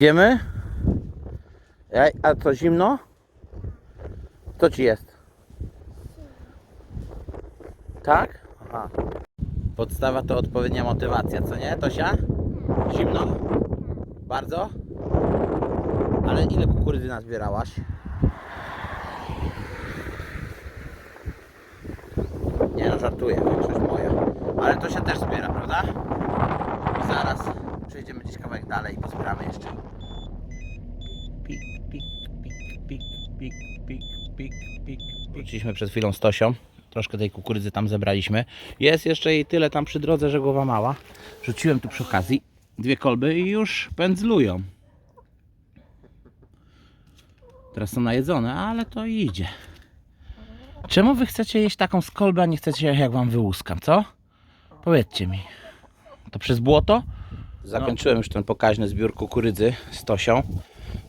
Idziemy? Ej, a co zimno? Co ci jest? Tak? Aha. Podstawa to odpowiednia motywacja, co nie, Tosia? Zimno? Bardzo? Ale ile kukurydzy nazbierałaś? Nie no, żartuję, większość moja. Ale Tosia też zbiera, prawda? Zaraz przejdziemy gdzieś kawałek dalej i pozbieramy jeszcze. Pik, pik, pik, pik, pik, pik, pik, pik. Wróciliśmy przed chwilą z Tosią. Troszkę tej kukurydzy tam zebraliśmy. Jest jeszcze jej tyle tam przy drodze, że głowa mała. Rzuciłem tu przy okazji dwie kolby i już pędzlują. Teraz są najedzone, ale to idzie. Czemu wy chcecie jeść taką z kolby, a nie chcecie jak wam wyłuskam, co? Powiedzcie mi. To przez błoto? Zakończyłem już ten pokaźny zbiór kukurydzy z Tosią.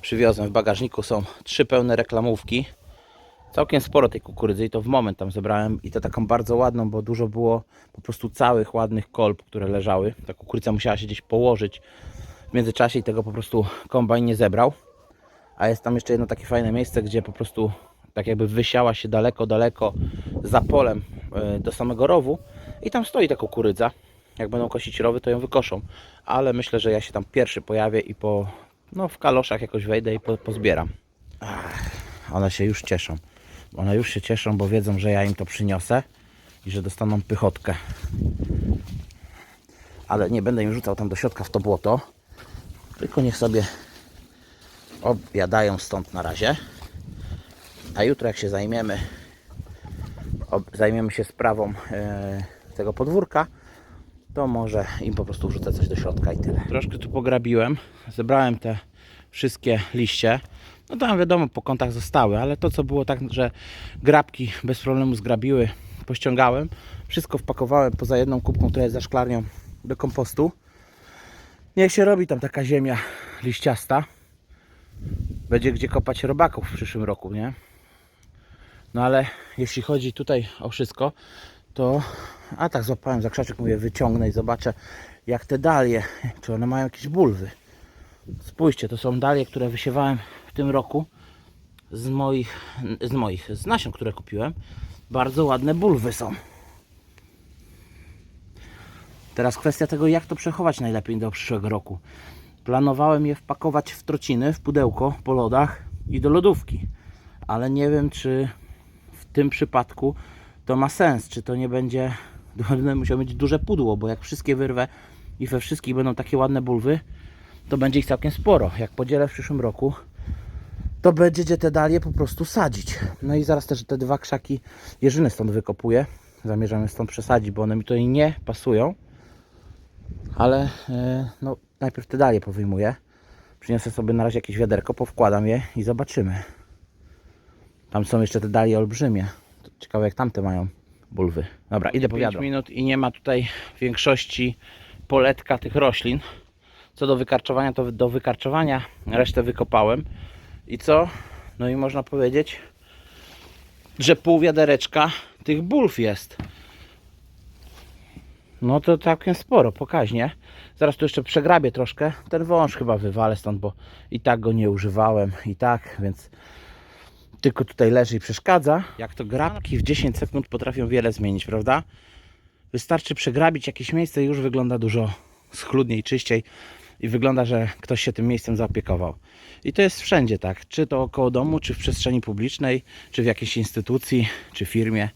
Przywiozłem w bagażniku są trzy pełne reklamówki. Całkiem sporo tej kukurydzy i to w moment tam zebrałem i to taką bardzo ładną, bo dużo było po prostu całych ładnych kolb, które leżały. Ta kukurydza musiała się gdzieś położyć w międzyczasie i tego po prostu kombajn nie zebrał. A jest tam jeszcze jedno takie fajne miejsce, gdzie po prostu tak jakby wysiała się daleko, daleko za polem e, do samego rowu i tam stoi ta kukurydza. Jak będą kosić rowy, to ją wykoszą. Ale myślę, że ja się tam pierwszy pojawię i po, no w kaloszach jakoś wejdę i po, pozbieram. Ach, one się już cieszą. One już się cieszą, bo wiedzą, że ja im to przyniosę i że dostaną pychotkę. Ale nie będę im rzucał tam do środka w to błoto. Tylko niech sobie objadają stąd na razie. A jutro jak się zajmiemy zajmiemy się sprawą e, tego podwórka, to może im po prostu wrzucę coś do środka i tyle. Troszkę tu pograbiłem, zebrałem te wszystkie liście. No tam wiadomo, po kątach zostały, ale to co było tak, że grabki bez problemu zgrabiły, pościągałem. Wszystko wpakowałem poza jedną kubką, która jest za szklarnią do kompostu. Niech się robi tam taka ziemia liściasta. Będzie gdzie kopać robaków w przyszłym roku, nie? No ale jeśli chodzi tutaj o wszystko, to a tak złapałem za krzaczek, mówię wyciągnę i zobaczę jak te dalie, czy one mają jakieś bulwy. Spójrzcie, to są dalie, które wysiewałem w tym roku z moich, z moich, z nasion, które kupiłem. Bardzo ładne bulwy są. Teraz kwestia tego, jak to przechować najlepiej do przyszłego roku. Planowałem je wpakować w trociny, w pudełko po lodach i do lodówki. Ale nie wiem, czy w tym przypadku to ma sens, czy to nie będzie będę musiał mieć duże pudło, bo jak wszystkie wyrwę i we wszystkich będą takie ładne bulwy, to będzie ich całkiem sporo. Jak podzielę w przyszłym roku, to będzie gdzie te dalie po prostu sadzić. No i zaraz też te dwa krzaki jeżyny stąd wykopuję. Zamierzam je stąd przesadzić, bo one mi tutaj nie pasują. Ale e, no, najpierw te dalie powyjmuję. Przyniosę sobie na razie jakieś wiaderko, powkładam je i zobaczymy. Tam są jeszcze te dalie olbrzymie. Ciekawe jak tamte mają bulwy. Dobra, idę po 5 minut i nie ma tutaj większości poletka tych roślin. Co do wykarczowania, to do wykarczowania resztę wykopałem. I co? No i można powiedzieć, że pół wiadereczka tych bulw jest. No to całkiem sporo, pokaźnie. Zaraz tu jeszcze przegrabię troszkę. Ten wąż chyba wywalę stąd, bo i tak go nie używałem. I tak, więc tylko tutaj leży i przeszkadza. Jak to grabki w 10 sekund potrafią wiele zmienić, prawda? Wystarczy przegrabić jakieś miejsce i już wygląda dużo schludniej, czyściej i wygląda, że ktoś się tym miejscem zaopiekował. I to jest wszędzie tak, czy to około domu, czy w przestrzeni publicznej, czy w jakiejś instytucji, czy firmie.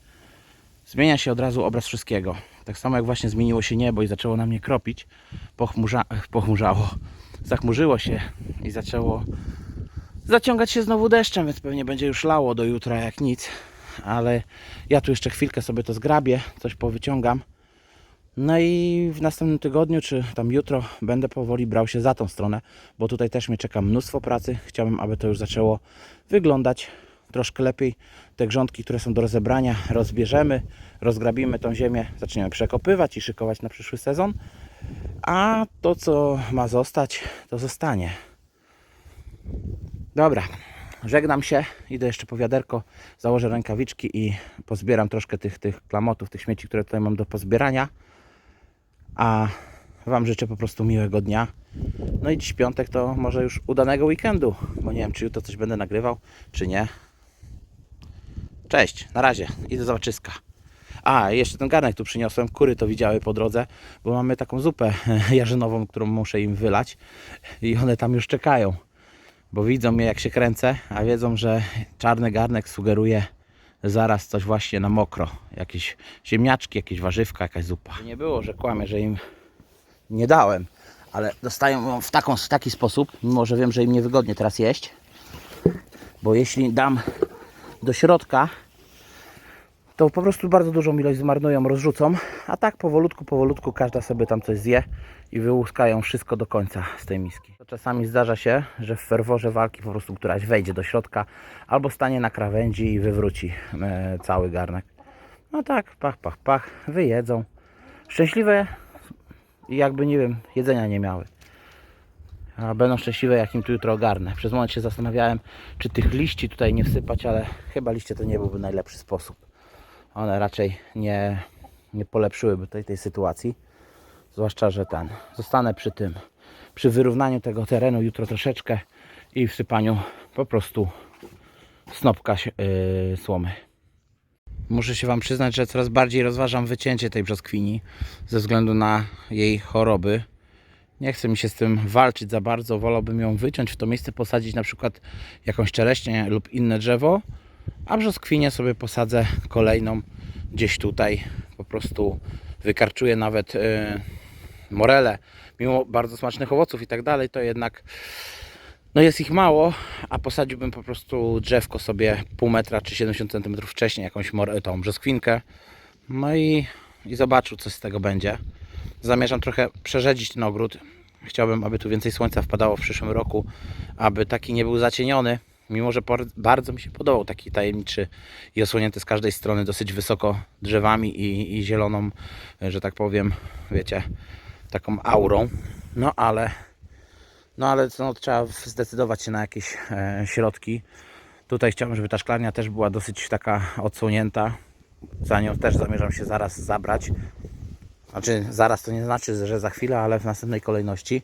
Zmienia się od razu obraz wszystkiego. Tak samo jak właśnie zmieniło się niebo i zaczęło na mnie kropić, pochmurza, pochmurzało, zachmurzyło się i zaczęło zaciągać się znowu deszczem, więc pewnie będzie już lało do jutra jak nic. Ale ja tu jeszcze chwilkę sobie to zgrabię, coś powyciągam. No i w następnym tygodniu, czy tam jutro, będę powoli brał się za tą stronę, bo tutaj też mnie czeka mnóstwo pracy. Chciałbym, aby to już zaczęło wyglądać troszkę lepiej. Te grządki, które są do rozebrania, rozbierzemy, rozgrabimy tą ziemię, zaczniemy przekopywać i szykować na przyszły sezon. A to, co ma zostać, to zostanie. Dobra, żegnam się, idę jeszcze po wiaderko, założę rękawiczki i pozbieram troszkę tych, tych klamotów, tych śmieci, które tutaj mam do pozbierania. A Wam życzę po prostu miłego dnia No i dziś piątek to może już udanego weekendu, bo nie wiem czy jutro coś będę nagrywał, czy nie. Cześć, na razie, idę do zobaczyska. A, jeszcze ten garnek tu przyniosłem, kury to widziały po drodze, bo mamy taką zupę jarzynową, którą muszę im wylać i one tam już czekają, bo widzą mnie jak się kręcę, a wiedzą, że czarny garnek sugeruje zaraz coś właśnie na mokro, jakieś ziemniaczki, jakieś warzywka, jakaś zupa. Nie było, że kłamie, że im nie dałem, ale dostają ją w, taką, w taki sposób, mimo że wiem, że im niewygodnie teraz jeść, bo jeśli dam do środka, to po prostu bardzo dużą ilość zmarnują, rozrzucą, a tak powolutku, powolutku każda sobie tam coś zje i wyłuskają wszystko do końca z tej miski. To czasami zdarza się, że w ferworze walki po prostu któraś wejdzie do środka albo stanie na krawędzi i wywróci e, cały garnek. No tak, pach, pach, pach, wyjedzą. Szczęśliwe jakby, nie wiem, jedzenia nie miały. A będą szczęśliwe, jak im tu jutro ogarnę. Przez moment się zastanawiałem, czy tych liści tutaj nie wsypać, ale chyba liście to nie byłby najlepszy sposób. One raczej nie, nie polepszyłyby tej, tej sytuacji. Zwłaszcza, że ten. Zostanę przy tym, przy wyrównaniu tego terenu jutro troszeczkę i wsypaniu po prostu snopka yy, słomy. Muszę się Wam przyznać, że coraz bardziej rozważam wycięcie tej brzoskwini ze względu na jej choroby. Nie chce mi się z tym walczyć za bardzo, wolałbym ją wyciąć, w to miejsce posadzić na przykład jakąś czereśnię lub inne drzewo, a brzoskwinię sobie posadzę kolejną gdzieś tutaj. Po prostu wykarczuję nawet yy, morele, mimo bardzo smacznych owoców i tak dalej, to jednak no jest ich mało, a posadziłbym po prostu drzewko sobie pół metra czy 70 cm wcześniej, jakąś more, tą brzoskwinkę. No i, i zobaczył, co z tego będzie. Zamierzam trochę przerzedzić ten ogród. Chciałbym, aby tu więcej słońca wpadało w przyszłym roku, aby taki nie był zacieniony. Mimo, że bardzo mi się podobał taki tajemniczy i osłonięty z każdej strony dosyć wysoko drzewami i, i zieloną, że tak powiem, wiecie, taką aurą. No ale no ale no, trzeba zdecydować się na jakieś e, środki. Tutaj chciałbym, żeby ta szklarnia też była dosyć taka odsłonięta. Za nią też zamierzam się zaraz zabrać. Znaczy zaraz to nie znaczy, że za chwilę, ale w następnej kolejności.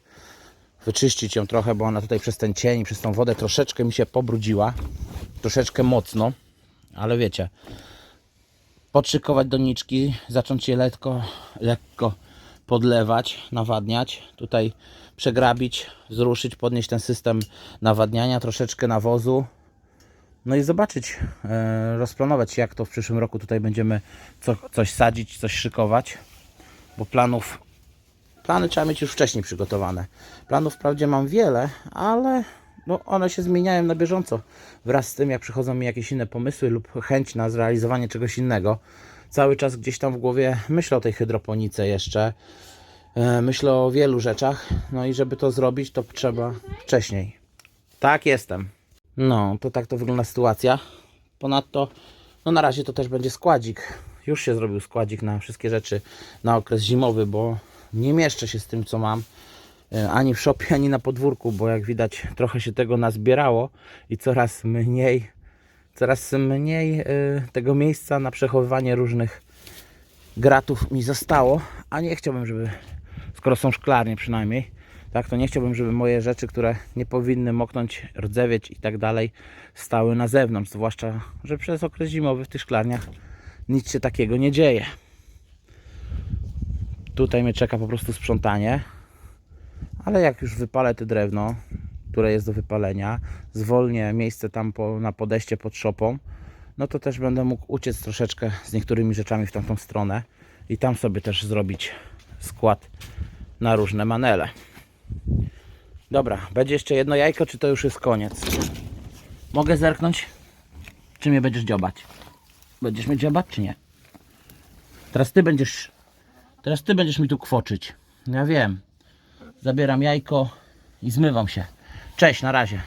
Wyczyścić ją trochę, bo ona tutaj przez ten cień, przez tą wodę troszeczkę mi się pobrudziła. Troszeczkę mocno, ale wiecie. Podszykować doniczki, zacząć je lekko, lekko podlewać, nawadniać. Tutaj przegrabić, zruszyć, podnieść ten system nawadniania, troszeczkę nawozu. No i zobaczyć, e, rozplanować jak to w przyszłym roku tutaj będziemy co, coś sadzić, coś szykować. Bo planów, plany trzeba mieć już wcześniej przygotowane. Planów wprawdzie mam wiele, ale no one się zmieniają na bieżąco. Wraz z tym jak przychodzą mi jakieś inne pomysły lub chęć na zrealizowanie czegoś innego. Cały czas gdzieś tam w głowie myślę o tej hydroponice jeszcze. E, Myślę o wielu rzeczach, no i żeby to zrobić, to trzeba wcześniej. Tak jestem. No, to tak to wygląda sytuacja. Ponadto, no na razie to też będzie składzik. Już się zrobił składzik na wszystkie rzeczy na okres zimowy, bo nie mieszczę się z tym, co mam. e, Ani w szopie, ani na podwórku, bo jak widać, trochę się tego nazbierało i coraz mniej, coraz mniej e, tego miejsca na przechowywanie różnych gratów mi zostało, a nie chciałbym, żeby skoro są szklarnie przynajmniej, tak, to nie chciałbym, żeby moje rzeczy, które nie powinny moknąć, rdzewieć i tak dalej, stały na zewnątrz, zwłaszcza, że przez okres zimowy w tych szklarniach nic się takiego nie dzieje. Tutaj mnie czeka po prostu sprzątanie, ale jak już wypalę te drewno, które jest do wypalenia, zwolnię miejsce tam po, na podejście pod szopą, no to też będę mógł uciec troszeczkę z niektórymi rzeczami w tamtą stronę i tam sobie też zrobić skład na różne manele. Dobra, będzie jeszcze jedno jajko, czy to już jest koniec? Mogę zerknąć? Czy mnie będziesz dziobać? Będziesz mnie dziobać, czy nie? Teraz ty będziesz. Teraz ty będziesz mi tu kwoczyć. Ja wiem. Zabieram jajko i zmywam się. Cześć, na razie.